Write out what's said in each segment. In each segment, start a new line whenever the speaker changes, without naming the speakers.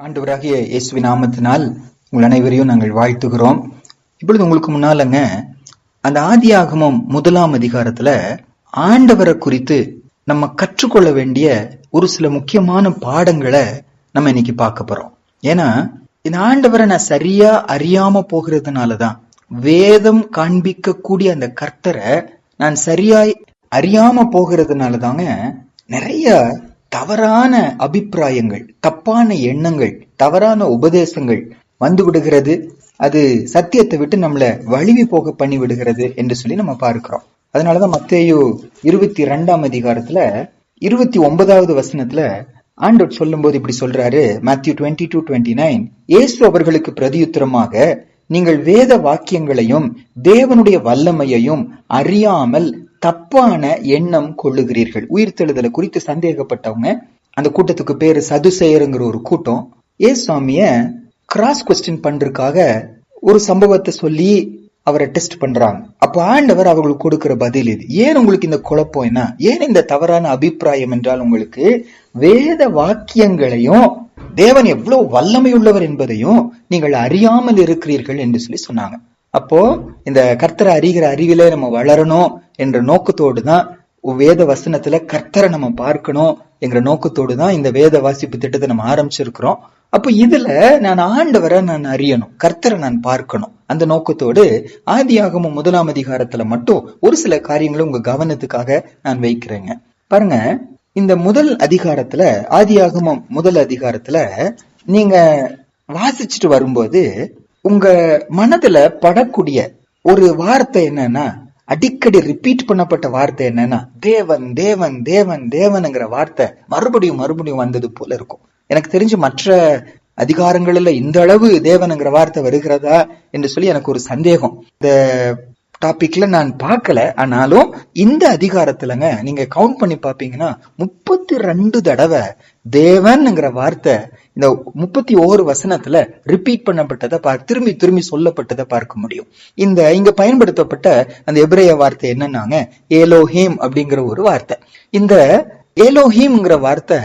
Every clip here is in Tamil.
ஆண்டவராகிய இயேசுவி நாமத்தினால் உங்கள் அனைவரையும் நாங்கள் வாழ்த்துகிறோம். இப்பொழுது உங்களுக்கு முன்னாலங்க அந்த ஆதியாகமம் முதலாம் அதிகாரத்துல ஆண்டவரை குறித்து நம்ம கற்றுக்கொள்ள வேண்டிய ஒரு சில முக்கியமான பாடங்களை நம்ம இன்னைக்கு பார்க்க போறோம். ஏன்னா இந்த ஆண்டவரை நான் சரியா அறியாம போகிறதுனாலதான் வேதம் காண்பிக்கக்கூடிய அந்த கர்த்தரை நான் சரியாய் அறியாம போகிறதுனாலதாங்க நிறைய தவறான அபிப்பிராயங்கள் தப்பான எண்ணங்கள் தவறான உபதேசங்கள் வந்து விடுகிறது அது சத்தியத்தை விட்டு நம்மள வழுவி போக பண்ணி விடுகிறது என்று சொல்லி நம்ம பார்க்கிறோம். அதனாலதான் மத்தேயு இருபத்தி ரெண்டாம் அதிகாரத்துல இருபத்தி ஒன்பதாவது வசனத்துல ஆண்டவர் சொல்லும்போது இப்படி சொல்றாரு. Matthew twenty two twenty nine ஏசு அவர்களுக்கு பிரதியுத்தரமாக நீங்கள் வேத வாக்கியங்களையும் தேவனுடைய வல்லமையையும் அறியாமல் தப்பான எண்ணம் கொள்ளுகிறீர்கள். உயிர்த்தெழுதலை குறித்து சந்தேகப்பட்டவங்க அந்த கூட்டத்துக்கு பேரு சதுசேயருங்கிற ஒரு கூட்டம். ஏ சுவாமிய கிராஸ் கொஸ்டின் பண்றதுக்காக ஒரு சம்பவத்தை சொல்லி அவரை டெஸ்ட் பண்றாங்க. அப்ப ஆண்டவர் அவர்களுக்கு கொடுக்கிற பதில் இது. ஏன் உங்களுக்கு இந்த குழப்பம் என்ன? ஏன் இந்த தவறான அபிப்பிராயம் என்றால் உங்களுக்கு வேத வாக்கியங்களையும் தேவன் எவ்வளவு வல்லமையுள்ளவர் என்பதையும் நீங்கள் அறியாமல் இருக்கிறீர்கள் என்று சொல்லி சொன்னாங்க. அப்போ இந்த கர்த்தரை அறிகிற அறிவிலே நம்ம வளரணும் என்ற நோக்கத்தோடு தான் வேத வசனத்துல கர்த்தரை நம்ம பார்க்கணும் என்கிற நோக்கத்தோடு தான் இந்த வேத வாசிப்பு திட்டத்தை நம்ம ஆரம்பிச்சிருக்கிறோம். அப்போ இதுல நான் ஆண்டவரை நான் அறியணும் கர்த்தரை நான் பார்க்கணும். அந்த நோக்கத்தோடு ஆதியாகமும் முதலாம் அதிகாரத்துல மட்டும் ஒரு சில காரியங்களை உங்க கவனத்துக்காக நான் வைக்கிறேங்க. பாருங்க இந்த முதல் அதிகாரத்துல ஆதியாகமும் முதல் அதிகாரத்துல நீங்க வாசிச்சுட்டு வரும்போது உங்க மனதுல படக்கூடிய ஒரு வார்த்தை என்னன்னா அடிக்கடி ரிப்பீட் பண்ணப்பட்ட வார்த்தை என்னன்னா தேவன் தேவன் தேவன் தேவனுங்கிற வார்த்தை மறுபடியும் மறுபடியும் வந்தது போல இருக்கும். எனக்கு தெரிஞ்சு மற்ற அதிகாரங்களில் இந்த அளவு தேவனுங்கிற வார்த்தை வருகிறதா? என்று சொல்லி எனக்கு ஒரு சந்தேகம். இந்த டாபிக்ல நான் பார்க்கல ஆனாலும் இந்த அதிகாரத்துலங்க நீங்க கவுண்ட் பண்ணி பாப்பீங்கன்னா முப்பத்தி ரெண்டு தடவை தேவன்ங்கிற வார்த்தை இந்த முப்பத்தி ஓரு வசனத்துல ரிப்பீட் பண்ணப்பட்டதை பார் திரும்பி திரும்பி சொல்லப்பட்டதை பார்க்க முடியும். இந்த இங்க பயன்படுத்தப்பட்ட அந்த எபிரேய வார்த்தை என்னன்னாங்க? ஏலோஹேம் அப்படிங்கிற ஒரு வார்த்தை. இந்த ஏலோஹீம்ங்கிற வார்த்தை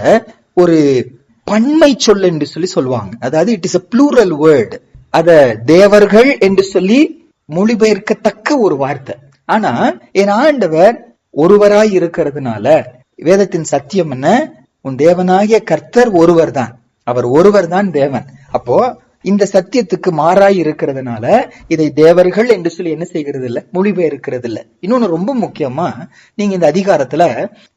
ஒரு பன்மை சொல் என்று சொல்லி சொல்லுவாங்க. அதாவது it is a plural word அத தேவர்கள் என்று சொல்லி மொழிபெயர்க்கத்தக்க ஒரு வார்த்தை. ஆனா என் ஆண்டவர் ஒருவராய் இருக்கிறதுனால வேதத்தின் சத்தியம் என்ன? உன் தேவனாகிய கர்த்தர் ஒருவர் தான் அவர் ஒருவர் தான் தேவன். அப்போ இந்த சத்தியத்துக்கு மாறாய் இருக்கிறதுனால இதை தேவர்கள் என்று சொல்லி என்ன செய்கிறது இல்ல மொழிபெயர்க்கிறது இல்ல இன்னொன்னு ரொம்ப முக்கியமா நீங்க இந்த அதிகாரத்துல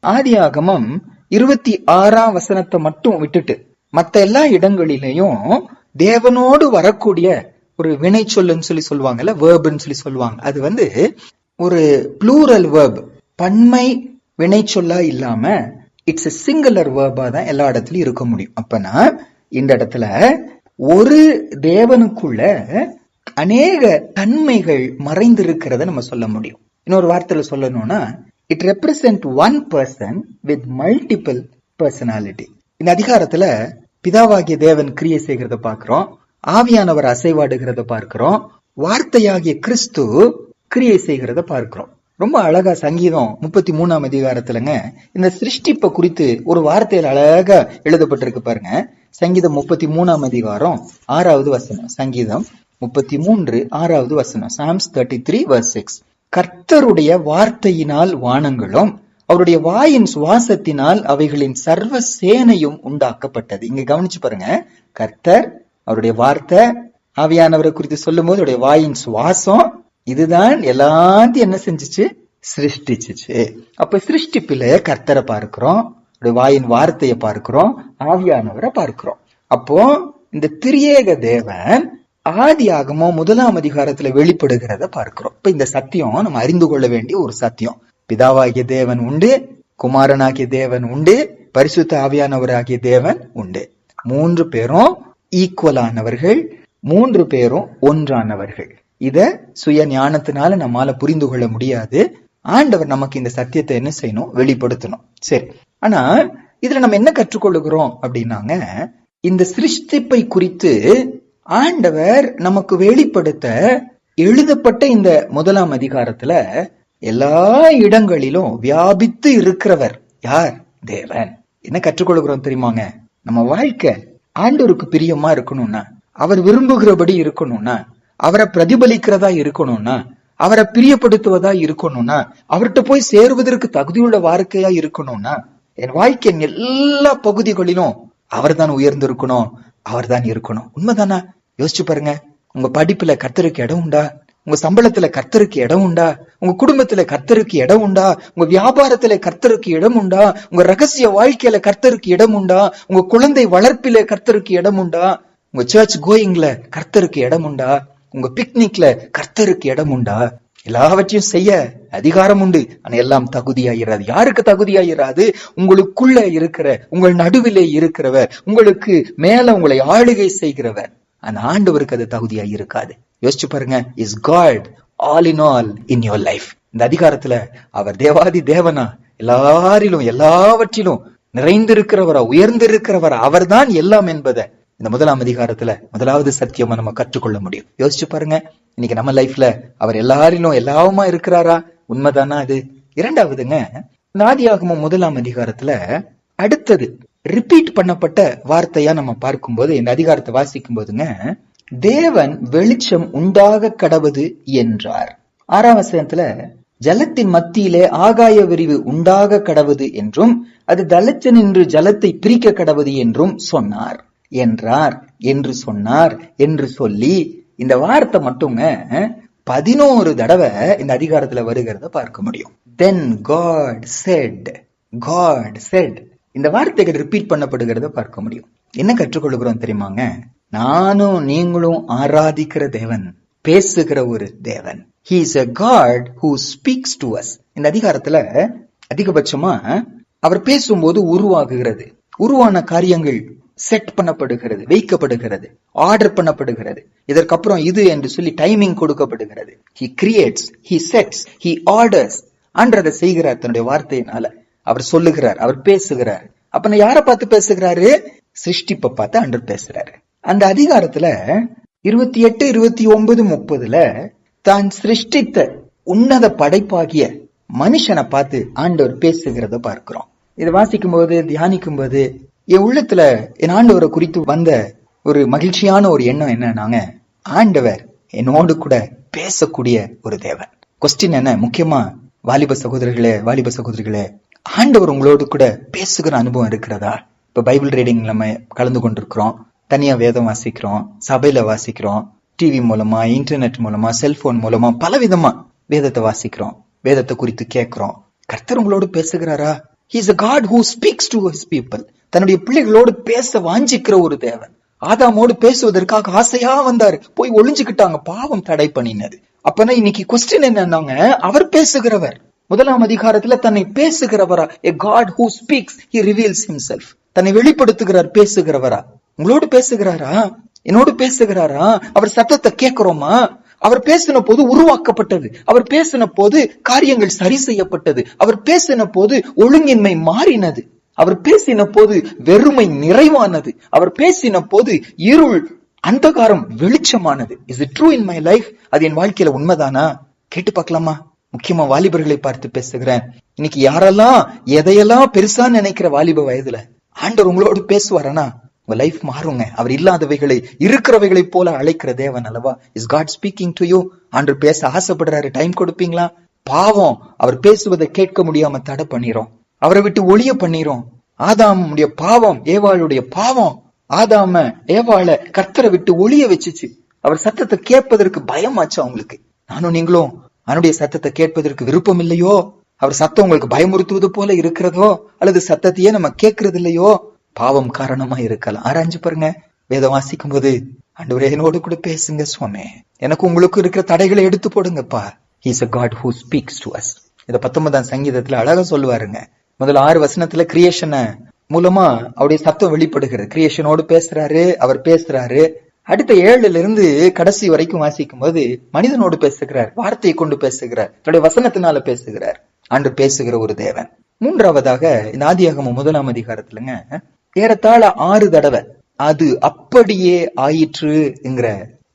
ஆதி ஆகமம் இருபத்தி ஆறாம் வசனத்தை மட்டும் விட்டுட்டு மத்த எல்லா இடங்களிலையும் தேவனோடு வரக்கூடிய ஒரு வினை சொல்லுன்னு சொல்லி சொல்லுவாங்கல்ல வேர்புன்னு சொல்லி சொல்லுவாங்க. அது வந்து ஒரு ப்ளூரல் வேர்ப் பன்மை வினை சொல்லா இல்லாம இட்ஸ் எ சிங்குலர் வேர்பாக தான் எல்லா இடத்துலையும் இருக்க முடியும். அப்பனா இந்த இடத்துல ஒரு தேவனுக்குள்ள அநேக தன்மைகள் மறைந்திருக்கிறத நம்ம சொல்ல முடியும். இன்னொரு வார்த்தையில சொல்லணும்னா it represent one person with multiple personality இந்த அதிகாரத்துல பிதாவாகிய தேவன் கிரியை செய்கிறத பார்க்கிறோம் ஆவியானவர் அசைவாடுகிறத பார்க்கிறோம் வார்த்தையாகிய கிறிஸ்து கிரியை செய்கிறத பார்க்கிறோம். ரொம்ப அழகா சங்கீதம் முப்பத்தி மூணாம் அதிகாரத்துலங்க. இந்த சிருஷ்டிப்பை குறித்து ஒரு வார்த்தையில அழகா எழுதப்பட்டிருக்கு பாருங்க. சங்கீதம் முப்பத்தி மூணாம் அதிகாரம் ஆறாவது வசனம். சங்கீதம் முப்பத்தி மூன்று ஆறாவது வசனம். Psalms thirty three verse six கர்த்தருடைய வார்த்தையினால் வானங்களும் அவருடைய வாயின் சுவாசத்தினால் அவைகளின் சர்வ சேனையும் உண்டாக்கப்பட்டது. இங்க கவனிச்சு பாருங்க. கர்த்தர் அவருடைய வார்த்தை ஆவியானவரை குறித்து சொல்லும் போது அவருடைய வாயின் சுவாசம் இதுதான் எல்லாத்தையும் என்ன செஞ்சுச்சு? சிருஷ்டிச்சிச்சு. அப்ப சிருஷ்டிப்பில கர்த்தரை பார்க்கிறோம் வாயின் வார்த்தையை பார்க்கிறோம் ஆவியானவரை பார்க்கிறோம். அப்போ இந்த திரியேக தேவன் ஆதி ஆகமோ முதலாம் அதிகாரத்துல வெளிப்படுகிறத பார்க்கிறோம். இப்ப இந்த சத்தியம் நம்ம அறிந்து கொள்ள வேண்டிய ஒரு சத்தியம். பிதாவாகிய தேவன் உண்டு குமாரனாகிய தேவன் உண்டு பரிசுத்த ஆவியானவராகிய தேவன் உண்டு. மூன்று பேரும் ஈக்குவலானவர்கள் மூன்று பேரும் ஒன்றானவர்கள். இத சுய ஞானத்தினால நம்மால புரிந்து கொள்ள முடியாது. ஆண்டவர் நமக்கு இந்த சத்தியத்தை என்ன செய்யணும்? வெளிப்படுத்தணும். சரி. ஆனா இதுல நம்ம என்ன கற்றுக்கொள்ளுகிறோம் அப்படின்னாங்க இந்த சிருஷ்டிப்பை குறித்து ஆண்டவர் நமக்கு வெளிப்படுத்த எழுதப்பட்ட இந்த முதலாம் அதிகாரத்துல எல்லா இடங்களிலும் வியாபித்து இருக்கிறவர் யார்? தேவன். என்ன கற்றுக்கொள்கிறோம் தெரியுமாங்க? நம்ம வாழ்க்கை ஆண்டவருக்கு பிரியமா இருக்கணும்னா அவர் விரும்புகிறபடி இருக்கணும்னா அவரை பிரதிபலிக்கிறதா இருக்கணும்னா அவரை பிரியப்படுத்துவதா இருக்கணும்னா அவர்கிட்ட போய் சேருவதற்கு தகுதியுள்ள வாழ்க்கையா இருக்கணும்னா என் வாழ்க்கையின் எல்லா பகுதிகளிலும் அவர்தான் உயர்ந்திருக்கணும் அவர்தான் இருக்கணும். உண்மைதானா? யோசிச்சு பாருங்க. உங்க படிப்புல கர்த்தருக்கு இடம் உண்டா? உங்க சம்பளத்துல கர்த்தருக்கு இடம் உண்டா? உங்க குடும்பத்துல கர்த்தருக்கு இடம் உண்டா? உங்க வியாபாரத்துல கர்த்தருக்கு இடம் உண்டா? உங்க ரகசிய வாழ்க்கையில கர்த்தருக்கு இடம் உண்டா? உங்க குழந்தை வளர்ப்பில கர்த்தருக்கு இடம் உண்டா? உங்க சர்ச் கோயிங்ல கர்த்தருக்கு இடம் உண்டா? உங்க பிக்னிக்ல கர்த்தருக்கு இடம் உண்டா? எல்லாவற்றையும் செய்ய அதிகாரம் உண்டு. ஆனா எல்லாம் தகுதியாயிராது. யாருக்கு தகுதியாயிராது? உங்களுக்குள்ள இருக்கிற உங்கள் நடுவிலே இருக்கிறவர். உங்களுக்கு மேல உங்களை ஆளுகை செய்கிறவர். அந்த ஆண்டவருக்கு அது தகுதியா இருக்காது. யோசிச்சு பாருங்க. Is God all in all in your life இந்த அதிகாரத்துல அவர் தேவாதி தேவனா? எல்லாரிலும் எல்லாவற்றிலும் நிறைந்திருக்கிறவரா உயர்ந்திருக்கிறவரா? அவர்தான் எல்லாம் என்பதை இந்த முதலாம் அதிகாரத்துல முதலாவது சத்தியமா நம்ம கற்றுக்கொள்ள முடியும். யோசிச்சு பாருங்க. இன்னைக்கு நம்ம லைஃப்ல அவர் எல்லாரிலும் எல்லாவுமா இருக்கிறாரா? உண்மைதானா அது? இரண்டாவதுங்க நாதியாகமம் முதலாம் அதிகாரத்துல அடுத்தது ரிப்பீட் பண்ணப்பட்ட வார்த்தையா நம்ம பார்க்கும்போது இந்த அதிகாரத்தை வாசிக்கும் போதுங்க தேவன் வெளிச்சம் உண்டாக கடவுது என்றார். ஆறாம் வசனத்துல ஜலத்தின் மத்தியிலே ஆகாய விரிவு உண்டாக கடவுது என்றும் அது தலச்சன் என்று ஜலத்தை பிரிக்க கடவுது என்றும் சொன்னார். என்றார் என்று சொன்னார் என்று சொல்லி இந்த வார்த்தை மட்டுங்க பதினோரு தடவை இந்த அதிகாரத்துல வருகிறத பார்க்க முடியும். Then God said God said இந்த வார்த்தைகள் ரிப்பீட் பண்ணப்படுகிறத பார்க்க முடியும். என்ன கற்றுக்கொள்கிறோம் தெரியுமாங்க? நானும் நீங்களும் ஆராதிக்கிற தேவன் பேசுகிற ஒரு தேவன். He is a God who speaks to us இந்த அதிகாரத்துல அதிகபட்சமா அவர் பேசும்போது உருவாகுகிறது. உருவான காரியங்கள் செட் பண்ணப்படுகிறது வைக்கப்படுகிறது ஆர்டர் பண்ணப்படுகிறது. இதற்கப்புறம் இது என்று சொல்லி டைமிங் கொடுக்கப்படுகிறது. He creates he sets he orders அன்றதை செய்கிறார் தன்னுடைய வார்த்தையினால. அவர் சொல்லுகிறார் அவர் பேசுகிறார். அப்ப நான் யாரை பார்த்து பேசுகிறாரு? சிருஷ்டிப்பை பார்த்து அன்று பேசுறாரு. அந்த அதிகாரத்துல இருபத்தி எட்டு இருபத்தி ஒன்பது முப்பதுல தான் சிருஷ்டித்த உன்னத படைப்பாகிய மனுஷனை பார்த்து ஆண்டவர் பேசுகிறத பார்க்கிறோம். இதை வாசிக்கும் போது தியானிக்கும் போது என் உள்ளத்துல என் ஆண்டவரை குறித்து வந்த ஒரு மகிழ்ச்சியான ஒரு எண்ணம் என்னன்னாங்க ஆண்டவர் என்னோடு கூட பேசக்கூடிய ஒரு தேவன். கொஸ்டின் என்ன? முக்கியமா வாலிப சகோதரர்களே வாலிப சகோதரிகளே ஆண்டவர் உங்களோடு கூட பேசுகிற அனுபவம் இருக்கிறதா? இப்ப பைபிள் ரீடிங் நம்ம கலந்து கொண்டிருக்கிறோம். தனியா வேதம் வாசிக்கிறோம் சபையில வாசிக்கிறோம் டிவி மூலமா இன்டர்நெட் மூலமா செல்போன் மூலமா பல விதமா வேதத்தை வாசிக்கிறோம் வேதத்தை குறித்து கேட்கிறோம். கர்த்தர் உங்களோடு பேசுகிறாரா? Is a God who speaks to his people தன்னுடைய பிள்ளைகளோடு பேச வாஞ்சிக்கிற ஒரு தேவன். ஆதாமோடு பேசுவதற்காக ஆசையா வந்தாரு. போய் ஒளிஞ்சுக்கிட்டாங்க. பாவம் தடை பண்ணினது. அப்பனா இன்னைக்கு கொஸ்டின் என்னன்னாங்க? அவர் பேசுகிறவர். முதலாம் அதிகாரத்துல தன்னை பேசுகிறவரா? A God who speaks he reveals himself தன்னை வெளிப்படுத்துகிறார் பேசுகிறவரா? உங்களோடு பேசுகிறாரா? என்னோடு பேசுகிறாரா? அவர் சத்தத்தை கேட்கிறோமா? அவர் பேசின போது உருவாக்கப்பட்டது. அவர் பேசின போது காரியங்கள் சரி செய்யப்பட்டது. அவர் பேசின போது ஒழுங்கின்மை மாறினது. அவர் பேசின போது வெறுமை நிறைவானது. அவர் பேசின போது இருள் அந்தகாரம் வெளிச்சமானது. Is it true in my life அது என் வாழ்க்கையில உண்மைதானா? கேட்டு பார்க்கலாமா? முக்கியமா வாலிபர்களை பார்த்து பேசுகிறேன். இன்னைக்கு யாரெல்லாம் எதையெல்லாம் பெருசா நினைக்கிற வாலிப வயதுல ஆண்டவர் உங்களோடு பேசுவாரனா? உங்க லைஃப் மாறுங்க. அவர் இல்லாதவைகளை இருக்கிறவைகளை போல அழைக்கிற தேவன் அல்லவா? Is God speaking to you அன்று பேச ஆசைப்படுறாரு. டைம் கொடுப்பீங்களா? பாவம். அவர் பேசுவதை கேட்க முடியாம தடை பண்ணிரும். அவரை விட்டு ஒளிய பண்ணிரும். ஆதாமுடைய பாவம் ஏவாளுடைய பாவம். ஆதாம ஏவாள கர்த்தரை விட்டு ஒளிய வச்சுச்சு. அவர் சத்தத்தை கேட்பதற்கு பயமாச்சு அவங்களுக்கு. நானும் நீங்களும் அவனுடைய சத்தத்தை கேட்பதற்கு விருப்பம் இல்லையோ அவர் சத்தம் உங்களுக்கு பயமுறுத்துவது போல இருக்கிறதோ? அல்லது சத்தத்தையே நம்ம கேட்கறது இல்லையோ பாவம் காரணமா இருக்கலாம். ஆராய்ஞ்சு பாருங்க. வேதம் வாசிக்கும் போது ஆண்டவரே என்னோடு கூட பேசுங்க சுவாமி. எனக்கு உங்களுக்கு இருக்கிற தடைகளை எடுத்து போடுங்கப்பா. He's a God who speaks to us இத பத்தொன்பதாம் சங்கீதத்துல அழகா சொல்லுவாருங்க. முதல்ல ஆறு வசனத்துல கிரியேஷனை மூலமா அவருடைய சத்தம் வெளிப்படுகிறது. கிரியேஷனோடு பேசுறாரு அவர் பேசுறாரு. அடுத்த ஏழுல இருந்து கடைசி வரைக்கும் வாசிக்கும் போது மனிதனோடு பேசுகிறார் வார்த்தையை கொண்டு பேசுகிறார் தன்னுடைய வசனத்தினால பேசுகிறார். அன்று பேசுகிற ஒரு தேவன். மூன்றாவதாக இந்த ஆதியாகம முதலாம் அதிகாரத்துலங்க ஏறத்தாழ ஆறு தடவை. அது அப்படியே ஆயிற்றுங்கிற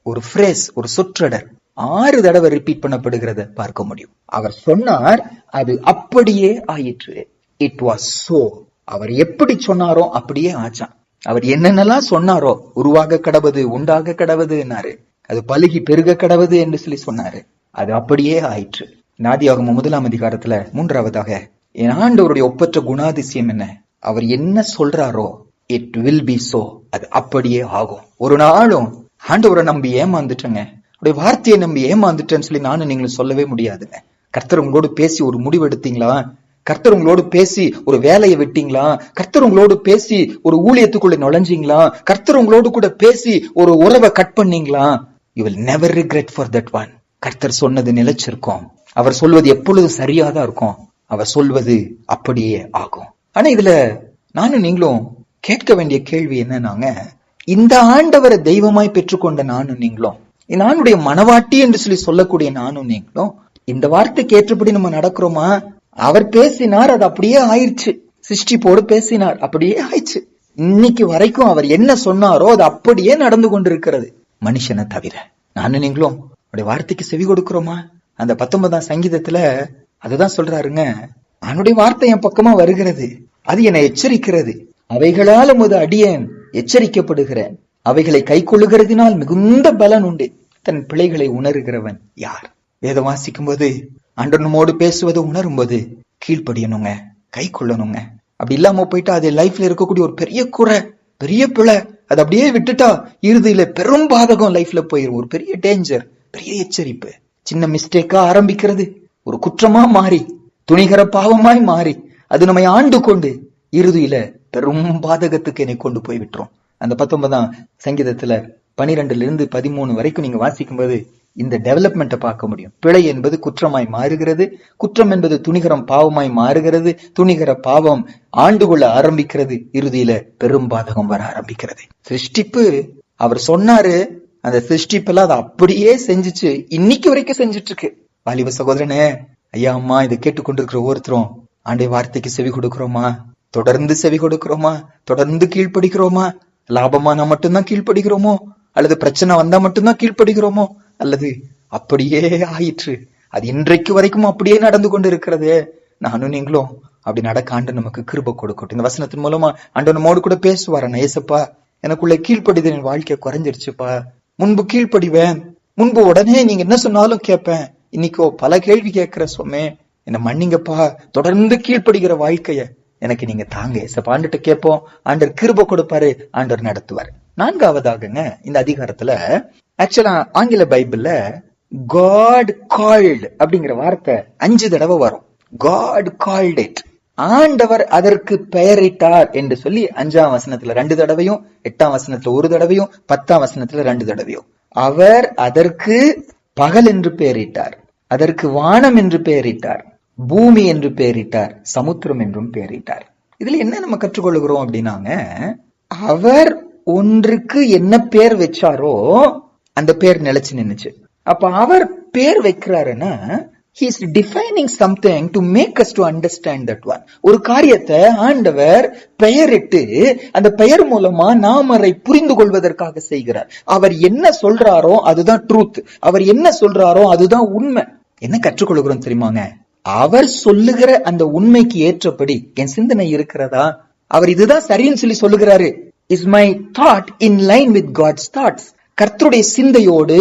ஒரு ஃப்ரேஸ் ஒரு சொற்றொடர். ஆறு தடவை ரிப்பீட் பண்ணப்படுகிறத பார்க்க முடியும். அவர் சொன்னார் அது அப்படியே ஆயிற்று. இட் வாஸ் சோ அவர் எப்படி சொன்னாரோ அப்படியே ஆச்சான். அவர் என்னென்னலாம் சொன்னாரோ உருவாக கடவுது உண்டாக கடவுதுன்னாரு அது பழுகி பெருக கடவுது என்று சொல்லி சொன்னாரு. அது அப்படியே ஆயிற்று. நாதியாகம முதலாம் அதிகாரத்துல மூன்றாவதாக என் ஆண்டவருடைய ஒப்பற்ற குணாதிசயம் என்ன? அவர் என்ன சொல்றாரோ இட் வில் பி சோ அது அப்படியே ஆகும். ஒரு நாளும் ஆண்டவரை நம்பி ஏமாந்துட்டேங்க. அவருடைய வார்த்தையை நம்பி ஏமாந்துட்டேன்னு சொல்லி நானும் நீங்களும் சொல்லவே முடியாதுங்க. கர்த்தர் உங்களோடு பேசி ஒரு முடிவு எடுத்தீங்களா? கர்த்தர் உங்களோடு பேசி ஒரு வேலையை விட்டீங்களா? கர்த்தர் உங்களோடு பேசி ஒரு ஊழியத்துக்குள்ள நுழைஞ்சீங்களா? கர்த்தர் உங்களோடு கூட பேசி ஒரு உறவை கட் பண்ணீங்களா? You will never regret for that one கர்த்தர் சொன்னது நிலைச்சிருக்கும். அவர் சொல்வது எப்பொழுதும் சரியாதான் இருக்கும். அவர் சொல்வது அப்படியே ஆகும். ஆனா இதுல நானும் நீங்களும் கேட்க வேண்டிய கேள்வி என்னன்னாங்க இந்த ஆண்டவரை தெய்வமாய் பெற்றுக்கொண்ட நானும் நீங்களும் நானுடைய மனவாட்டி என்று சொல்லி சொல்லக்கூடிய நானும் நீங்களும் இந்த வார்த்தைக்கு ஏற்றபடி நம்ம நடக்கிறோமா? அவர் பேசினார் அது அப்படியே ஆயிடுச்சு. சிருஷ்டிப்போடு பேசினார் அப்படியே ஆயிடுச்சு. இன்னைக்கு வரைக்கும் அவர் என்ன சொன்னாரோ அது அப்படியே நடந்து கொண்டிருக்கிறது. மனுஷனை தவிர நானும் நீங்களும் அவருடைய வார்த்தைக்கு செவி கொடுக்கிறோமா? அந்த பத்தொன்பதாம் சங்கீதத்துல அதுதான் சொல்றாருங்க அவனுடைய வார்த்தை என் பக்கமா வருகிறது. அது என்னை எச்சரிக்கிறது. அவைகளால் உமது அடியேன் எச்சரிக்கப்படுகிறேன். அவைகளை கை கொள்ளுகிறதினால் மிகுந்த பலன் உண்டு. தன் பிழைகளை உணர்கிறவன் யார்? வேதம் வாசிக்கும் போது அண்டனமோடு பேசுவதை உணரும் போது கீழ்ப்படியணுங்க கை கொள்ளணுங்க அப்படி இல்லாம போயிட்டா அது லைஃப்ல இருக்கக்கூடிய ஒரு பெரிய குறை பெரிய பிழை. அதை அப்படியே விட்டுட்டா இறுதியில பெரும் பாதகம் லைஃப்ல போயிரும். ஒரு பெரிய டேஞ்சர் பெரிய எச்சரிப்பு. சின்ன மிஸ்டேக்கா ஆரம்பிக்கிறது. ஒரு குற்றமா மாறி துணிகர பாவமாய் மாறி அது நம்மை ஆண்டு கொண்டு இறுதியில பெரும் பாதகத்துக்கு என்னை கொண்டு போய் விட்டுரும். அந்த பத்தொன்பதாம் சங்கீதத்துல பனிரெண்டுல இருந்து பதிமூணு வரைக்கும் நீங்க வாசிக்கும் போது இந்த டெவலப்மெண்ட்டை பார்க்க முடியும். பிழை என்பது குற்றமாய் மாறுகிறது. குற்றம் என்பது துணிகரம் பாவமாய் மாறுகிறது. துணிகர பாவம் ஆண்டு கொள்ள ஆரம்பிக்கிறது. இறுதியில பெரும் பாதகம் வர ஆரம்பிக்கிறது. சிருஷ்டிப்பு அவர் சொன்னாரு அந்த சிருஷ்டிப்பெல்லாம் அதை அப்படியே செஞ்சுச்சு. இன்னைக்கு வரைக்கும் செஞ்சுட்டு இருக்கு. வாலிப சகோதரனே ஐயா அம்மா இதை கேட்டுக்கொண்டிருக்கிற ஒவ்வொருத்தரும் ஆண்டை வார்த்தைக்கு செவி கொடுக்கிறோமா? தொடர்ந்து செவி கொடுக்கிறோமா? தொடர்ந்து கீழ்ப்படிக்கிறோமா? லாபமானா மட்டும்தான் கீழ்ப்படிக்கிறோமோ? அல்லது பிரச்சனை வந்தா மட்டும்தான் கீழ்ப்படிக்கிறோமோ? அல்லது அப்படியே ஆயிற்று. அது இன்றைக்கு வரைக்கும் அப்படியே நடந்து கொண்டு இருக்கிறது நானும் நீங்களும் அப்படி நடக்க ஆண்டு நமக்கு கிருப கொடுக்கட்டும். இந்த வசனத்தின் மூலமா ஆண்டு நம்மோடு கூட பேசுவார. ஏசப்பா எனக்குள்ள கீழ்ப்படிதல் என் வாழ்க்கை குறைஞ்சிருச்சுப்பா. முன்பு கீழ்ப்படிவேன். முன்பு உடனே நீங்க என்ன சொன்னாலும் கேட்பேன். இன்னைக்கோ பல கேள்வி கேட்கிற சொமே என்ன மன்னிங்கப்பா. தொடர்ந்து கீழ்ப்படுகிற வாழ்க்கைய எனக்கு நீங்க தாங்க. ஏசப்பா ஆண்டுட்டு கேட்போம். ஆண்டர் கிருப கொடுப்பாரு. ஆண்டர் நடத்துவார். நான்காவதாகங்க இந்த அதிகாரத்துல ஆக்சுவலா ஆங்கில பைபிள்ல காட் கால்டு அப்படிங்கிற வார்த்தை அஞ்சு தடவை வரும். காட் கால்டு இட் ஆண்டவர் அதற்கு பெயரிட்டார் என்று சொல்லி அஞ்சாம் வசனத்துல ரெண்டு தடவையும் எட்டாம் வசனத்துல ஒரு தடவையும் பத்தாம் வசனத்துல ரெண்டு தடவையும். அவர் அதற்கு பகல் என்று பெயரிட்டார் அதற்கு வானம் என்று பெயரிட்டார் பூமி என்று பெயரிட்டார் சமுத்திரம் என்றும் பெயரிட்டார் இதுல என்ன நம்ம கற்றுக்கொள்கிறோம் அப்படின்னாங்க அவர் ஒன்றுக்கு என்ன பேர் வச்சாரோ அந்த பேர் நிலைச்சு நின்னுச்சு. அப்ப அவர் பேர் வைக்கிறாருன்னா he is defining something to make us to understand that one ஒரு காரியத்தை ஆண்டவர் பெயரிட்டு அந்த பெயர் மூலமா நாம் அதை புரிந்து கொள்வதற்காக செய்கிறார். அவர் என்ன சொல்றாரோ அதுதான் ட்ரூத் அவர் என்ன சொல்றாரோ அதுதான் உண்மை. என்ன கற்றுக்கொள்கிறோம் தெரியுமாங்க? அவர் சொல்லுகிற அந்த உண்மைக்கு ஏற்றபடி என் சிந்தனை இருக்கிறதா? அவர் இதுதான் சரின்னு சொல்லி சொல்லுகிறாரு. Is my thought in line with God's thoughts கர்த்தருடைய சிந்தையோடு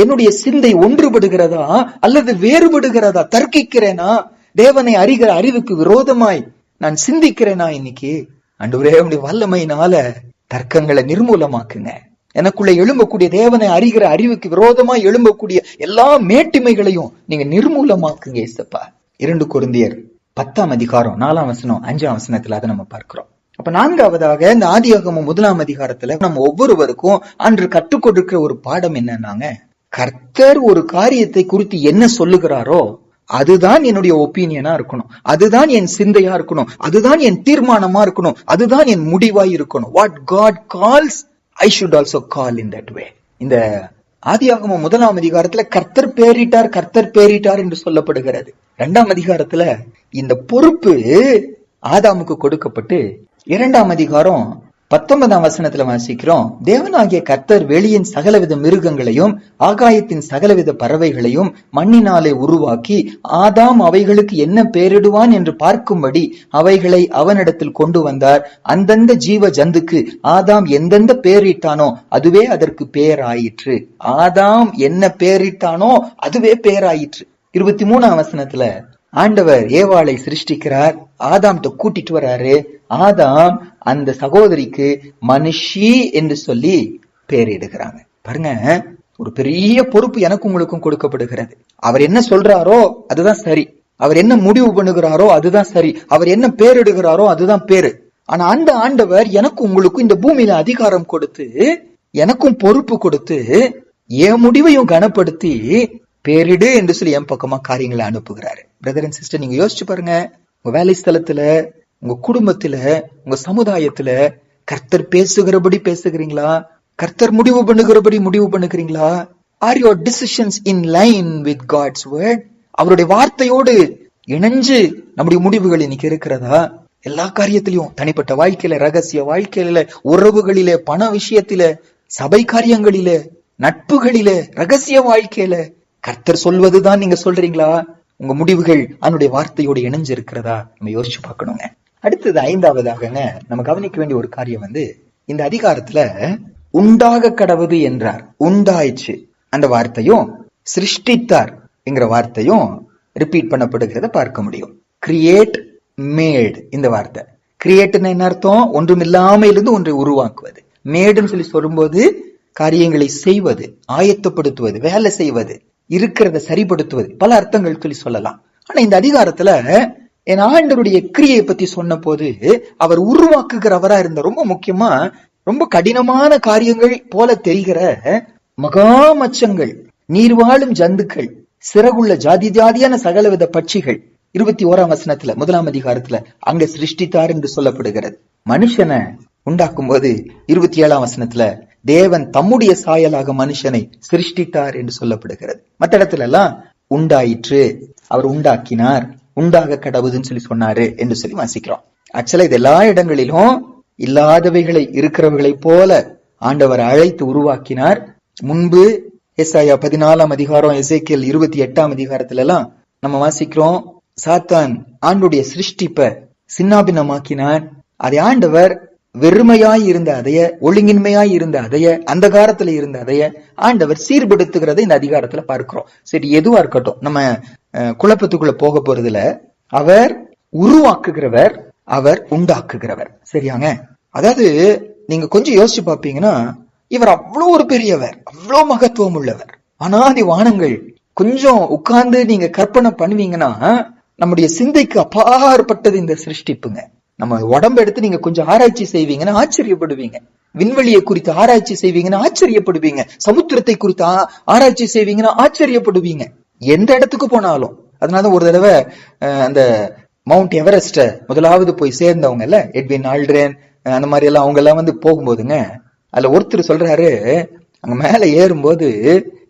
என்னுடைய சிந்தை ஒன்றுபடுகிறதா அல்லது வேறுபடுகிறதா தர்க்கிக்கிறேனா? தேவனை அறிகிற அறிவுக்கு விரோதமாய் நான் சிந்திக்கிறேனா இன்னைக்கு? அன்றுவரே உடைய வல்லமையினால தர்க்கங்களை நிர்மூலமாக்குங்க. எனக்குள்ள எழும்பக்கூடிய தேவனை அறிகிற அறிவுக்கு விரோதமாய் எழும்பக்கூடிய எல்லா மேட்டிமைகளையும் நீங்க நிர்மூலமாக்குங்க ஏசப்பா. இரண்டு குருந்தியர் பத்தாம் அதிகாரம் நாலாம் வசனம் அஞ்சாம் வசனத்துல அதை நம்ம பார்க்கிறோம். அப்ப நான்காவதாக இந்த ஆதியாகமம் முதலாம் அதிகாரத்துல நம்ம ஒவ்வொருவருக்கும் அன்று கற்றுக் கொடுக்கிற ஒரு பாடம் என்னன்னாங்க? கர்த்தர் ஒரு காரியத்தை குறித்து என்ன சொல்லுகிறாரோ அதுதான் என்னுடைய ஒப்பீனியனா இருக்கணும். அதுதான் என் சிந்தையா இருக்கணும். அதுதான் என் தீர்மானமா இருக்கணும். அதுதான் என் முடிவாய் இருக்கணும். What God calls I should also call in that way இந்த ஆதியாகம முதலாம் அதிகாரத்துல கர்த்தர் பேரிட்டார் கர்த்தர் பேரிட்டார் என்று சொல்லப்படுகிறது. இரண்டாம் அதிகாரத்துல இந்த பொறுப்பு ஆதாமுக்கு கொடுக்கப்பட்டு இரண்டாம் அதிகாரம் பத்தொன்பதாம் வசனத்துல வாசிக்கிறோம் தேவனாகிய கர்த்தர் வெளியின் சகலவித மிருகங்களையும் ஆகாயத்தின் சகலவித பறவைகளையும் மண்ணினாலே உருவாக்கி ஆதாம் அவைகளுக்கு என்ன பெயரிடுவான் என்று பார்க்கும்படி அவைகளை அவனிடத்தில் கொண்டு வந்தார். அந்தந்த ஜீவ ஜந்துக்கு ஆதாம் எந்தெந்த பெயரிட்டானோ அதுவே அதற்கு பெயராயிற்று ஆதாம் என்ன பெயரிட்டானோ அதுவே பெயராயிற்று இருபத்தி மூணாம் வசனத்துல ஆண்டவர் ஏவாளை சிருஷ்டிக்கிறார். ஆதாம்கிட்ட கூட்டிட்டு வர்றாரு. ஆதாம் அந்த சகோதரிக்கு மனுஷி என்று சொல்லி பேரிடுகிறாங்க பாருங்க ஒரு பெரிய பொறுப்பு எனக்கும் உங்களுக்கும் கொடுக்கப்படுகிறது. அவர் என்ன சொல்றாரோ அதுதான் சரி. அவர் என்ன முடிவு பண்ணுகிறாரோ அதுதான் சரி. அவர் என்ன பேரிடுகிறாரோ அதுதான் பேரு. ஆனா அந்த ஆண்டவர் எனக்கும் உங்களுக்கும் இந்த பூமியில அதிகாரம் கொடுத்து எனக்கும் பொறுப்பு கொடுத்து என் முடிவையும் கனப்படுத்தி பேரிடு என்று சொல்லி என் பக்கமா காரியங்களை அனுப்புகிறாரு. பிரதர் அண்ட் சிஸ்டர் நீங்க யோசிச்சு பாருங்க. உங்க வேலை ஸ்தலத்துல உங்க குடும்பத்துல உங்க சமுதாயத்துல கர்த்தர் பேசுகிறபடி பேசுகிறீங்களா? கர்த்தர் முடிவு பண்ணுகிறபடி முடிவு பண்ணுகிறீங்களா? Are your decisions in line with God's word அவருடைய வார்த்தையோடு இணைஞ்சு நம்முடைய முடிவுகள் இன்னைக்கு இருக்கிறதா? எல்லா காரியத்திலையும் தனிப்பட்ட வாழ்க்கையில ரகசிய வாழ்க்கையில உறவுகளில பண விஷயத்தில சபை காரியங்களில நட்புகளில ரகசிய வாழ்க்கையில கர்த்தர் சொல்வதுதான் நீங்க சொல்றீங்களா? உங்க முடிவுகள் அவனுடைய வார்த்தையோடு இணைஞ்சு இருக்கிறதா நம்ம யோசிச்சு பார்க்கணுங்க. அடுத்தது ஐந்தாவதாகங்க நம்ம கவனிக்க வேண்டிய ஒரு காரியம் வந்து இந்த அதிகாரத்துல உண்டாக கடவுது என்றார். உண்டாயிச்சு அந்த வார்த்தையும் சிருஷ்டித்தார் என்கிற வார்த்தையும் ரிப்பீட் பண்ணப்படுகிறத பார்க்க முடியும். கிரியேட் மேட் இந்த வார்த்தை. கிரியேட்னா என்ன அர்த்தம்? ஒன்றுமில்லாம இருந்து ஒன்றை உருவாக்குவது. மேடுன்னு சொல்லி சொல்லும்போது காரியங்களை செய்வது ஆயத்தப்படுத்துவது வேலை செய்வது. இருக்கிறத சரிப்படுத்துவது. பல அர்த்தங்கள் சொல்லி சொல்லலாம். ஆனா இந்த அதிகாரத்துல என் ஆண்டருடைய கிரியை பத்தி சொன்ன போது அவர் உருவாக்குகிறவரா இருந்த ரொம்ப முக்கியமா ரொம்ப கடினமான காரியங்கள் போல தெரிகிற மகாமச்சங்கள் நீர் வாழும் ஜந்துக்கள் சிறகுள்ள ஜாதி ஜாதியான சகலவித பட்சிகள். இருபத்தி ஓராம் வசனத்துல முதலாம் அதிகாரத்துல அங்க சிருஷ்டித்தார் என்று சொல்லப்படுகிறது. மனுஷனை உண்டாக்கும் போது இருபத்தி ஏழாம் வசனத்துல தேவன் தம்முடைய சாயலாக மனுஷனை சிருஷ்டித்தார் என்று சொல்லப்படுகிறது. மற்ற இடத்துல எல்லாம் உண்டாயிற்று. அவர் உண்டாக்கினார். உண்டாக கடவுதுன்னு சொல்லி சொன்னாரு என்று சொல்லி வாசிக்கிறோம். ஆக்சுவலா இது எல்லா இடங்களிலும் இல்லாதவைகளை இருக்கிறவர்களை போல ஆண்டவர் அழைத்து உருவாக்கினார். முன்பு எஸ்ஐயா பதினாலாம் அதிகாரம் எசைக்கியல் இருபத்தி எட்டாம் அதிகாரத்துல எல்லாம் நம்ம வாசிக்கிறோம். சாத்தான் ஆண்டுடைய சிருஷ்டிப்ப சின்னாபின்னமாக்கினார். அதை ஆண்டவர் வெறுமையாய் இருந்த அதைய ஒழுங்கின்மையாய் இருந்த அதைய அந்த காலத்துல இருந்த அதைய ஆண்டவர் சீர்படுத்துகிறதை இந்த அதிகாரத்துல பார்க்கிறோம். சரி எதுவா இருக்கட்டும். நம்ம குழப்பத்துக்குள்ள போக போறதுல அவர் உருவாக்குகிறவர் அவர் உண்டாக்குகிறவர். சரியாங்க? அதாவது நீங்க கொஞ்சம் யோசிச்சு பாப்பீங்கன்னா இவர் அவ்வளோ ஒரு பெரியவர் அவ்வளோ மகத்துவம் உள்ளவர். அனாதி வானங்கள் கொஞ்சம் உட்கார்ந்து நீங்க கற்பனை பண்ணுவீங்கன்னா நம்முடைய சிந்தைக்கு அப்பாற்பட்டது இந்த சிருஷ்டிப்புங்க. நம்ம உடம்ப எடுத்து நீங்க கொஞ்சம் ஆராய்ச்சி செய்வீங்கன்னா ஆச்சரியப்படுவீங்க. விண்வெளியை குறித்து ஆராய்ச்சி செய்வீங்கன்னா ஆச்சரியப்படுவீங்க. சமுத்திரத்தை குறித்து ஆராய்ச்சி செய்வீங்கன்னா ஆச்சரியப்படுவீங்க. எந்த இடத்துக்கு போனாலும். அதனால ஒரு தடவை அந்த மவுண்ட் எவரெஸ்ட முதலாவது போய் சேர்ந்தவங்க இல்ல எட்வின் ஆல்ட்ரேன் அந்த மாதிரி எல்லாம் அவங்க எல்லாம் வந்து போகும்போதுங்க அதுல ஒருத்தர் சொல்றாரு அங்க மேல ஏறும்போது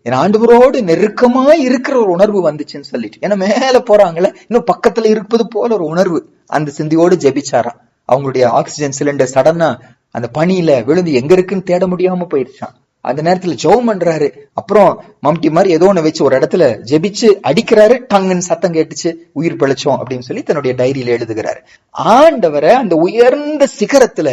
என் ஆண்டவரோடு நெருக்கமா இருக்கிற ஒரு உணர்வு வந்துச்சுன்னு சொல்லிட்டு. ஏன்னா மேல போறாங்களே இன்னும் பக்கத்துல இருப்பது போல ஒரு உணர்வு. அந்த சிந்தியோடு ஜெபிச்சாராம். அவங்களுடைய ஆக்சிஜன் சிலிண்டர் சடனா அந்த பனியில விழுந்து எங்க இருக்குன்னு தேட முடியாம போயிருச்சான் அந்த நேரத்துல ஜெபம் பண்றாரு. அப்புறம் மம்டி மாதிரி ஏதோ ஒண்ணு வச்சு ஒரு இடத்துல ஜெபிச்சு அடிக்கிறாரு. டங்குன்னு சத்தம் கேட்டுச்சு உயிர் பிழைச்சோம் அப்படின்னு சொல்லி தன்னுடைய டைரியில எழுதுகிறாரு. ஆண்டவரை அந்த உயர்ந்த சிகரத்துல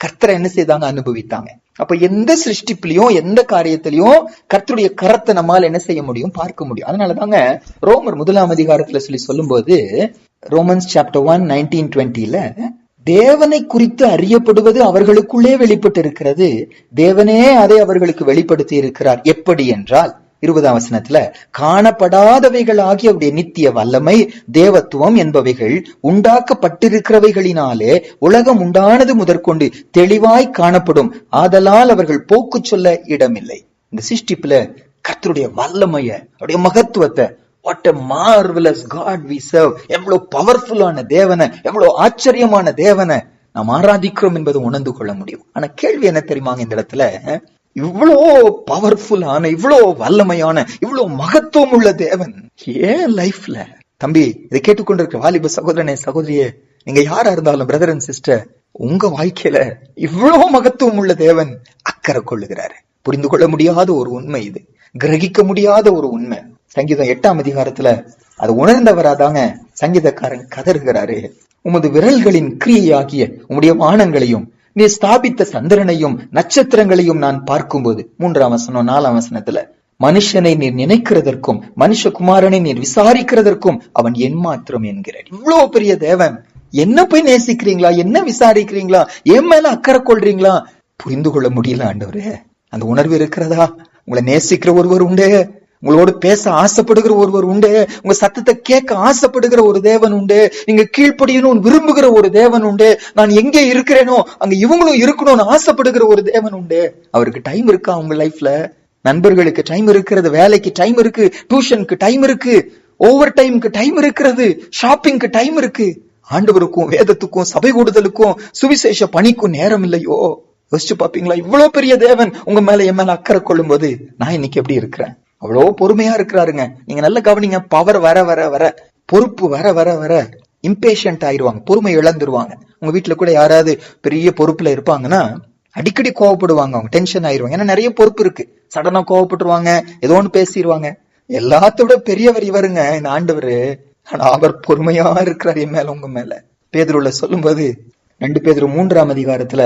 கர்த்தரை என்ன செய்தாங்க? அனுபவித்தாங்க. அப்ப எந்த சிருஷ்டிப்புலயும் எந்த காரியத்திலையும் கர்த்தருடைய கரத்தை நம்மால் என்ன செய்ய முடியும்? பார்க்க முடியும். அதனாலதாங்க ரோமர் முதலாம் அதிகாரத்துல சொல்லி சொல்லும்போது ரோமன்ஸ் சாப்டர் ஒன் நைன்டீன் டுவெண்ட்டில தேவனை குறித்து அறியப்படுவது அவர்களுக்குள்ளே வெளிப்பட்டு இருக்கிறது தேவனே அதை அவர்களுக்கு வெளிப்படுத்தி இருக்கிறார் எப்படி என்றால் இருபதாம் வசனத்துல காணப்படாதவைகள் ஆகிய அவருடைய நித்திய வல்லமை தேவத்துவம் என்பவைகள் உண்டாக்கப்பட்டிருக்கிறவைகளினாலே உலகம் உண்டானது முதற்கொண்டு தெளிவாய் காணப்படும். ஆதலால் அவர்கள் போக்கு சொல்ல இடமில்லை. இந்த சிருஷ்டிப்புல கத்தருடைய வல்லமைய அவருடைய மகத்துவத்தை வாட் a marvelous God we எவ்வளவு பவர்ஃபுல்லான தேவனை எவ்வளவு ஆச்சரியமான தேவனை நாம் ஆராதிக்கிறோம் என்பதை உணர்ந்து கொள்ள முடியும். ஆனா கேள்வி என்ன தெரியுமாங்க இந்த இடத்துல? இவ்வளோ பவர்ஃபுல்லான இவ்வளோ வல்லமையான இவ்வளோ மகத்துவம் உள்ள தேவன். ஏன் லைஃப்ல தம்பி இதை கேட்டுக்கொண்டிருக்க வாலிப சகோதரனே சகோதரியே நீங்க யாரா இருந்தாலும் பிரதர் அண்ட் சிஸ்டர் உங்க வாழ்க்கையில இவ்வளவு மகத்துவம் உள்ள தேவன் அக்கறை கொள்ளுகிறாரு. புரிந்து கொள்ள முடியாத ஒரு உண்மை இது. கிரகிக்க முடியாத ஒரு உண்மை. சங்கீதம் எட்டாம் அதிகாரத்துல அது உணர்ந்தவராதாங்க சங்கீதக்காரன் கதறுகிறாரு. உமது விரல்களின் கிரியையாகிய உம்முடைய வானங்களையும் நீ ஸ்தாபித்த சந்திரனையும் நட்சத்திரங்களையும் நான் பார்க்கும்போது மூன்றாம் வசனம் நாலாம் வசனத்துல மனுஷனை நீர் நினைக்கிறதற்கும் மனுஷகுமாரனை நீர் விசாரிக்கிறதற்கும் அவன் என் மாத்திரம் என்கிறார். இவ்வளவு பெரிய தேவன். என்ன போய் நேசிக்கிறீங்களா? என்ன விசாரிக்கிறீங்களா? என் மேல அக்கறை கொள்றீங்களா? புரிந்து கொள்ள முடியல ஆண்டவரே. அந்த உணர்வு இருக்கிறதா? உங்களை நேசிக்கிற ஒருவர் உண்டு. உங்களோடு பேச ஆசைப்படுகிற ஒருவர் உண்டு. உங்க சத்தத்தை கேட்க ஆசைப்படுகிற ஒரு தேவன் உண்டு. நீங்க கீழ்ப்படியணும்னு விரும்புகிற ஒரு தேவன் உண்டு. நான் எங்கே இருக்கிறேனோ அங்க இவங்களும் இருக்கணும்னு ஆசைப்படுகிற ஒரு தேவன் உண்டு. அவருக்கு டைம் இருக்கா உங்க லைஃப்ல நண்பர்களுக்கு டைம் இருக்கிறது வேலைக்கு டைம் இருக்கு டியூஷனுக்கு டைம் இருக்கு ஓவர் டைமுக்கு டைம் இருக்கிறது ஷாப்பிங்க்கு டைம் இருக்கு. ஆண்டவருக்கும் வேதத்துக்கும் சபை கூடுதலுக்கும் சுவிசேஷ பணிக்கும் நேரம் இல்லையோ? யோசிச்சு பாப்பீங்களா இவ்வளவு பெரிய தேவன் உங்க மேல என் மேல அக்கறை கொள்ளும்போது நான் இன்னைக்கு எப்படி இருக்கிறேன்? அவ்வளோ பொறுமையா இருக்கிறாருங்க. நீங்க நல்ல கவனிங்க பவர் வர வர வர பொறுப்பு வர வர வர இம்பேஷண்ட் ஆயிருவாங்க பொறுமை இழந்துருவாங்க. உங்க வீட்டுல கூட யாராவது பெரிய பொறுப்புல இருப்பாங்கன்னா அடிக்கடி கோவப்படுவாங்க அவங்க டென்ஷன் ஆயிருவாங்க ஏன்னா நிறைய பொறுப்பு இருக்கு. சடனா கோவப்பட்டுருவாங்க ஏதோ ஒன்று பேசிடுவாங்க. எல்லாத்தோட பெரியவர் இவருங்க இந்த ஆண்டவர். ஆனா அவர் பொறுமையா இருக்கிறார் என் மேல உங்க மேல. பேதிருல சொல்லும் போது ரெண்டு பேதர் மூன்றாம் அதிகாரத்துல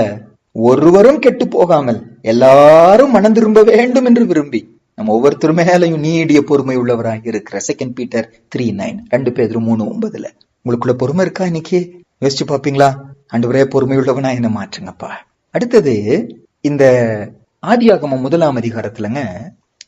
ஒருவரும் கெட்டு போகாமல் எல்லாரும் மனம் திரும்ப வேண்டும் என்று விரும்பி நம்ம ஒவ்வொருத்தர் மேலையும் நீடிய பொறுமை உள்ளவராக இருக்கிற செகண்ட் பீட்டர் த்ரீ நைன் ரெண்டு பேர் மூணு ஒன்பதுல. உங்களுக்குள்ள பொறுமை இருக்கா இன்னைக்கு? யோசிச்சு பாப்பீங்களா ஆண்டவரே பொறுமை உள்ளவனா என்ன மாற்றுங்கப்பா. அடுத்தது இந்த ஆதியாகமம் முதலாம் அதிகாரத்துலங்க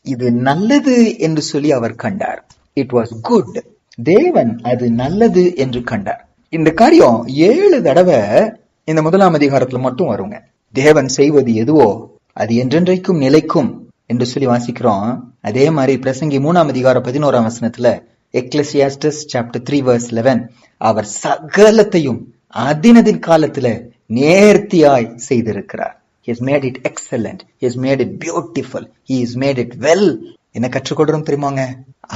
இது நல்லது என்று சொல்லி அவர் கண்டார். இட் வாஸ் குட் தேவன் அது நல்லது என்று கண்டார். இந்த காரியம் ஏழு தடவை இந்த முதலாம் அதிகாரத்துல மட்டும் வருங்க. தேவன் செய்வது எதுவோ அது என்றென்றைக்கும் நிலைக்கும் என்று சொல்லி வாசிக்கிறோம் அதே மாதிரி பிரசங்கி மூணாம் அதிகாரம் பதினோராம் வசனத்துல Ecclesiastes chapter three verse eleven அவர் சகலத்தையும் அதினதின் காலத்துல நேர்த்தியாய் செய்திருக்கிறார் He has made it excellent. He has made it beautiful. He has made it well. என்ன கற்றுக்கொடுறோம் தெரியுமாங்க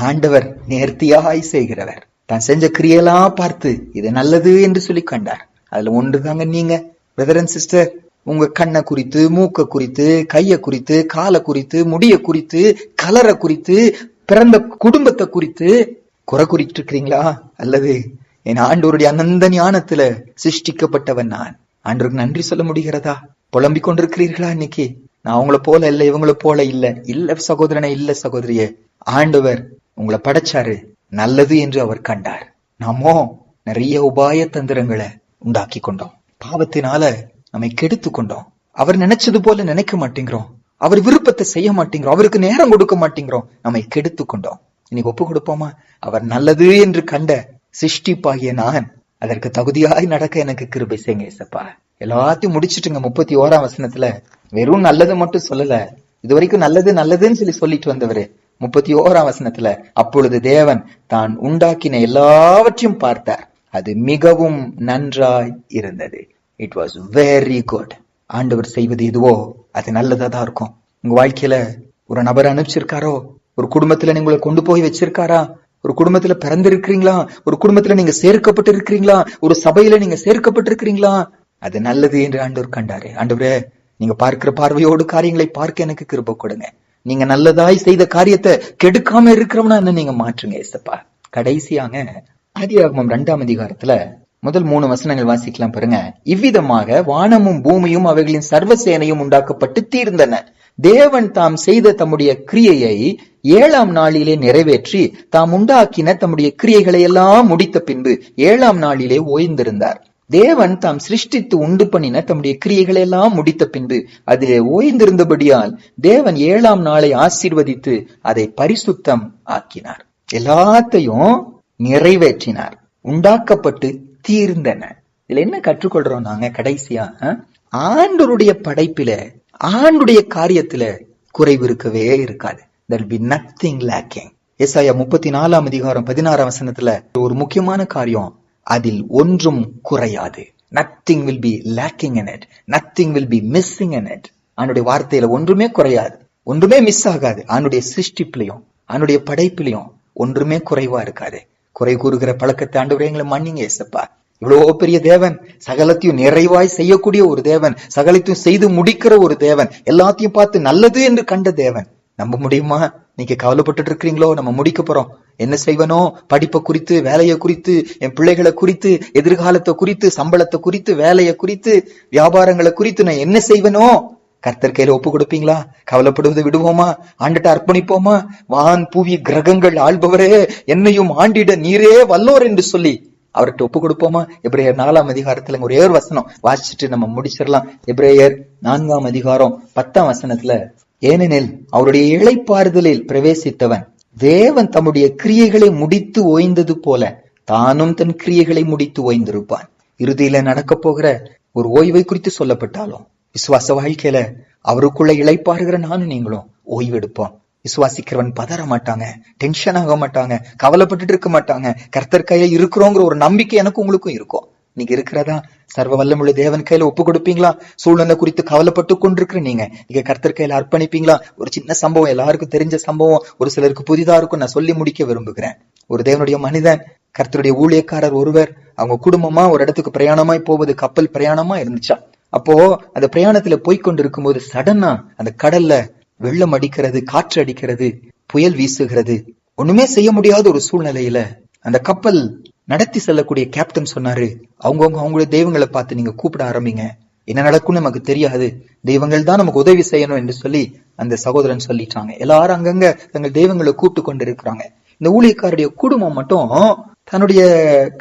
ஆண்டவர் நேர்த்தியாய் செய்கிறவர் தான் செஞ்ச கிரியெல்லாம் பார்த்து இது நல்லது என்று சொல்லி கண்டார் அதுல ஒன்று தாங்க நீங்க பிரதர் அண்ட் சிஸ்டர் உங்க கண்ணை குறித்து மூக்க குறித்து கையை குறித்து காலை குறித்து முடிய குறித்து கலரை குறித்து பிறந்த குடும்பத்தை குறித்து குறை குறித்து இருக்கிறீங்களா அல்லது என் ஆண்டோருடைய அனந்த ஞானத்துல சிருஷ்டிக்கப்பட்டவன் நான். ஆண்டவருக்கு நன்றி சொல்ல முடிகிறதா? புலம்பிக் கொண்டிருக்கிறீர்களா இன்னைக்கு? நான் அவங்கள போல இல்ல இவங்கள போல இல்ல. இல்ல சகோதரனே இல்ல சகோதரிய. ஆண்டவர் உங்களை படைச்சாரு. நல்லது என்று அவர் கண்டார். நாமோ நிறைய உபாய தந்திரங்களை உண்டாக்கி கொண்டோம். பாவத்தினால நம்மை கெடுத்து கொண்டோம். அவர் நினைச்சது போல நினைக்க மாட்டேங்கிறோம். அவர் விருப்பத்தை செய்ய மாட்டேங்கிறோம். அவருக்கு நேரம் கொடுக்க மாட்டேங்கிறோம். நம்மை கெடுத்து கொண்டோம். இன்னைக்கு ஒப்பு கொடுப்போமா? அவர் நல்லது என்று கண்ட சிருஷ்டிப்பாகிய நான் அதற்கு தகுதியாய் நடக்க எனக்கு கிருபை செய்யுங்க இசப்பா எல்லாத்தையும் முடிச்சிட்டுங்க முப்பத்தி ஓராம் வசனத்துல. வெறும் நல்லது மட்டும் சொல்லல. இது வரைக்கும் நல்லது நல்லதுன்னு சொல்லி சொல்லிட்டு வந்தவரு. முப்பத்தி ஓராம் வசனத்துல அப்பொழுது தேவன் தான் உண்டாக்கின எல்லாவற்றையும் பார்த்தார். அது மிகவும் நன்றாய் இருந்தது. இட் வாஸ் வெரி குட் ஆண்டவர் செய்வது எதுவோ அது நல்லதா தான் இருக்கும். உங்க வாழ்க்கையில ஒரு நபர் அனுப்பிச்சிருக்காரோ? ஒரு குடும்பத்துல நீங்களை கொண்டு போய் வச்சிருக்காரா? ஒரு குடும்பத்துல பிறந்திருக்கிறீங்களா? ஒரு குடும்பத்துல நீங்க சேர்க்கப்பட்டு இருக்கிறீங்களா ஒரு சபையில நீங்க சேர்க்கப்பட்டு இருக்கிறீங்களா அது நல்லது என்று ஆண்டவர் கண்டாரு. ஆண்டவரே நீங்க பார்க்கிற பார்வையோடு காரியங்களை பார்க்க எனக்கு கிருப கொடுங்க. நீங்க நல்லதாய் செய்த காரியத்தை கெடுக்காம இருக்கிறவனா என்ன நீங்க மாற்றுங்க ஏசப்பா. கடைசியாங்க ஆதியாகமம் ரெண்டாம் அதிகாரத்துல முதல் மூணு வசனங்கள் வாசிக்கலாம் பாருங்க. இவ்விதமாக வானமும் பூமியும் அவைகளின் சர்வசேனையும் உண்டாக்கப்பட்டு தீர்ந்தன. தேவன் தாம் செய்த தம்முடைய கிரியையை ஏழாம் நாளிலே நிறைவேற்றி தாம் உண்டாக்கின தம்முடைய கிரியைகளை எல்லாம் முடித்த பின்பு ஏழாம் நாளிலே ஓய்ந்திருந்தார். தேவன் தாம் சிருஷ்டித்து உண்டு பண்ணின தம்முடைய கிரியைகளை எல்லாம் முடித்த பின்பு அதிலே ஓய்ந்திருந்தபடியால் தேவன் ஏழாம் நாளை ஆசீர்வதித்து அதை பரிசுத்தம் ஆக்கினார். எல்லாத்தையும் நிறைவேற்றினார். உண்டாக்கப்பட்டு தீர்ந்தன. இதுல என்ன கற்றுக்கொள்றோம் நாங்க கடைசியா? ஆண்டருடைய படைப்பில ஆண்டுடைய காரியத்துல குறைவு இருக்கவே இருக்காது. முப்பத்தி நாலாம் அதிகாரம் பதினாறாம் வசனத்துல ஒரு முக்கியமான காரியம் அதில் ஒன்றும் குறையாது. Nothing will be lacking in it nothing will be missing in it அவனுடைய வார்த்தையில ஒன்றுமே குறையாது. ஒன்றுமே மிஸ் ஆகாது. அவனுடைய சிருஷ்டிப்பிலையும் அவனுடைய படைப்பிலையும் ஒன்றுமே குறைவா இருக்காது. குறை கூறுகிற பழக்கத்தை ஆண்டவரே எங்களை மன்னிங்க ஏசப்பா இவ்வளவு பெரிய தேவன் சகலத்தையும் நிறைவாய் செய்யக்கூடிய ஒரு தேவன் சகலத்தையும் செய்து முடிக்கிற ஒரு தேவன் எல்லாத்தையும் பார்த்து நல்லது என்று கண்ட தேவன். நம்ப முடியுமா? நீங்க கவலைப்பட்டுட்டு இருக்கிறீங்களோ நம்ம முடிக்க போறோம். என்ன செய்வனோ? படிப்பை குறித்து வேலையை குறித்து என் பிள்ளைகளை குறித்து எதிர்காலத்தை குறித்து சம்பளத்தை குறித்து வேலையை குறித்து வியாபாரங்களை குறித்து நான் என்ன செய்வனோ கர்த்தர் கையில ஒப்பு கொடுப்பீங்களா? கவலைப்படுவதை விடுவோமா? ஆண்டுட்ட அர்ப்பணிப்போமா? வான் பூவி கிரகங்கள் ஆள்பவரே என்னையும் ஆண்டிட நீரே வல்லோர் என்று சொல்லி அவர்கிட்ட ஒப்பு கொடுப்போமா? எப்ரேயர் நாலாம் அதிகாரத்துல ஒரே ஒரு வசனம் வாசிச்சுட்டு நம்ம முடிச்சிடலாம். எப்ரேயர் நான்காம் அதிகாரம் பத்தாம் வசனத்துல ஏனெனில் அவருடைய இழைப்பாறுதலில் பிரவேசித்தவன் தேவன் தம்முடைய கிரியைகளை முடித்து ஓய்ந்தது போல தானும் தன் கிரியைகளை முடித்து ஓய்ந்திருப்பான். இறுதியில நடக்க போகிற ஒரு ஓய்வை குறித்து சொல்லப்பட்டாலும் விசுவாச வாழ்க்கையில அவருக்குள்ள இழைப்பாருகிற நானும் நீங்களும் ஓய்வெடுப்போம். விசுவாசிக்கிறவன் பதற மாட்டாங்க டென்ஷன் ஆக மாட்டாங்க கவலைப்பட்டுட்டு இருக்க மாட்டாங்க. கர்த்தர் கையில இருக்கிறோங்கிற ஒரு நம்பிக்கை எனக்கு உங்களுக்கும் இருக்கும். நீங்க இருக்கிறதா? சர்வ வல்லமுள்ள தேவன் கையில ஒப்பு கொடுப்பீங்களா? சூழ்நிலை குறித்து கவலைப்பட்டு கொண்டிருக்கிற நீங்க நீங்க கர்த்தர் கையில அர்ப்பணிப்பீங்களா? ஒரு சின்ன சம்பவம் எல்லாருக்கும் தெரிஞ்ச சம்பவம் ஒரு சிலருக்கு புதிதா இருக்கும் நான் சொல்லி முடிக்க விரும்புகிறேன். ஒரு தேவனுடைய மனிதன் கர்த்தருடைய ஊழியக்காரர் ஒருவர் அவங்க குடும்பமா ஒரு இடத்துக்கு பிரயாணமாய் போவது கப்பல் பிரயாணமா இருந்துச்சா? அப்போ அந்த பிரயாணத்துல போய்கொண்டு இருக்கும்போது சடனா அந்த கடல்ல வெள்ளம் அடிக்கிறது காற்று அடிக்கிறது புயல் வீசுகிறது. ஒண்ணுமே செய்ய முடியாத ஒரு சூழ்நிலையில அந்த கப்பல் நடத்தி செல்லக்கூடிய கேப்டன் சொன்னாரு அவங்கவுங்க அவங்களுடைய தெய்வங்களை பார்த்து நீங்க கூப்பிட ஆரம்பிங்க. என்ன நடக்கும்னு நமக்கு தெரியாது. தெய்வங்கள் தான் நமக்கு உதவி செய்யணும் என்று சொல்லி அந்த சகோதரன் சொல்லிட்டாங்க. எல்லாரும் அங்கங்க தங்கள் தெய்வங்களை கூப்பிட்டு கொண்டு இருக்கிறாங்க இந்த ஊழியக்காருடைய குடும்பம் மட்டும் தன்னுடைய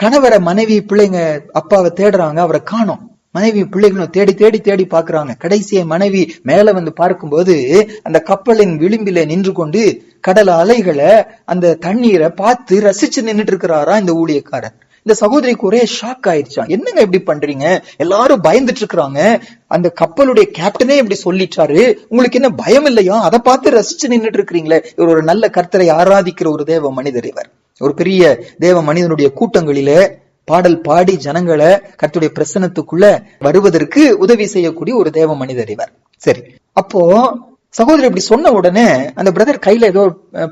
கணவரை மனைவி பிள்ளைங்க அப்பாவை தேடுறாங்க அவரை காணோம். மனைவி பிள்ளைகளும் தேடி தேடி தேடி பாக்குறாங்க கடைசியை மனைவி மேல வந்து பார்க்கும்போது அந்த கப்பலின் விளிம்பில நின்று கொண்டு கடல் அலைகளை அந்த தண்ணீரை பார்த்து ரசிச்சு நின்னுட்டு இருக்கிறாரா இந்த ஊழியக்காரன். இந்த சகோதரிக்கு ஒரே ஷாக் ஆயிடுச்சான் என்னங்க இப்படி பண்றீங்க? எல்லாரும் பயந்துட்டு இருக்கிறாங்க. அந்த கப்பலுடைய கேப்டனே இப்படி சொல்லிட்டாரு. உங்களுக்கு என்ன பயம் இல்லையா? அதை பார்த்து ரசிச்சு நின்னுட்டு இருக்கிறீங்களே. இவர் ஒரு நல்ல கர்த்தரை ஆராதிக்கிற ஒரு தேவ மனிதர் இவர். ஒரு பெரிய தேவ மனிதனுடைய கூட்டங்களிலே பாடல் பாடி ஜனங்களை கர்த்தருடைய பிரசனத்துக்குள்ள வருவதற்கு உதவி செய்யக்கூடிய ஒரு தேவ மனிதர் இவர். சரி. அப்போ சகோதரி இப்படி சொன்ன உடனே அந்த பிரதர் கையில ஏதோ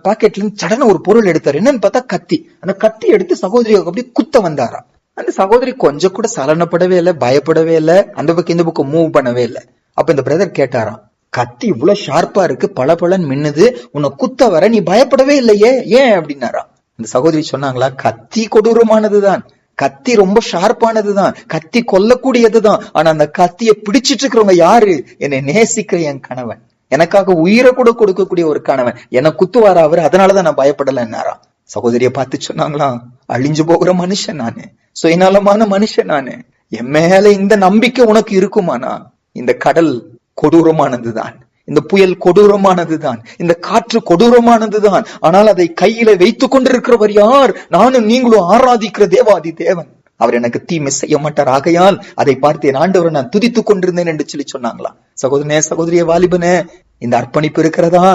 பாக்கெட்ல இருந்து சடன ஒரு பொருள் எடுத்தாரு. என்னன்னு பார்த்தா கத்தி. அந்த கத்தி எடுத்து சகோதரி அப்படி குத்த வந்தாராம். அந்த சகோதரி கொஞ்சம் கூட சலனப்படவே இல்லை பயப்படவே இல்லை அந்த பக்கம் இந்த பக்கம் மூவ் பண்ணவே இல்லை. அப்ப இந்த பிரதர் கேட்டாராம் கத்தி இவ்வளவு ஷார்ப்பா இருக்கு பல பலன் மின்னுது உன்னை குத்த வர நீ பயப்படவே இல்லையே ஏன்? அப்படின்னாராம். இந்த சகோதரி சொன்னாங்களா கத்தி கொடூரமானதுதான். கத்தி ரொம்ப ஷார்ப்பானதுதான் கத்தி கொல்லக்கூடியதுதான். ஆனா அந்த கத்தியை பிடிச்சிட்டு இருக்கிறவங்க யாரு? என்னை நேசிக்கிற என் கணவன். எனக்காக உயிரை கூட கொடுக்கக்கூடிய ஒரு கணவன். என்ன குத்துவாரா அவர்? அதனாலதான் நான் பயப்படலைன்னாராம் சகோதரிய பார்த்து சொன்னாங்களாம் அழிஞ்சு போகிற மனுஷன் நானு. சுயநலமான மனுஷன் நானு. என் மேல இந்த நம்பிக்கை உனக்கு இருக்குமானா? இந்த கடல் கொடூரமானதுதான். இந்த புயல் கொடூரமானதுதான். இந்த காற்று கொடூரமானதுதான். ஆனால் அதை கையில வைத்துக் கொண்டிருக்கிறவர் யார்? நானும் நீங்களும் ஆராதிக்கிற தேவாதி தேவன். அவர் எனக்கு தீமை செய்ய மாட்டார். ஆகையால் அதை பார்த்து என் ஆண்டவரை நான் துதித்துக் கொண்டிருந்தேன் என்று சொல்லி சொன்னாங்களா? சகோதரனே சகோதரிய வாலிபனே இந்த அர்ப்பணிப்பு இருக்கிறதா?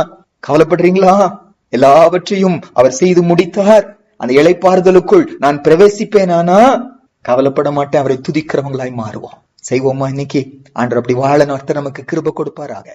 கவலைப்படுறீங்களா? எல்லாவற்றையும் அவர் செய்து முடித்தார். அந்த இழைப்பாறுதலுக்குள் நான் பிரவேசிப்பேனானா? கவலைப்பட மாட்டேன். அவரை துதிக்கிறவங்களாய் மாறுவோம். செய்வோமா இன்னைக்கு? ஆண்டர் அப்படி வாழ நடத்த நமக்கு கிருப கொடுப்பாராக.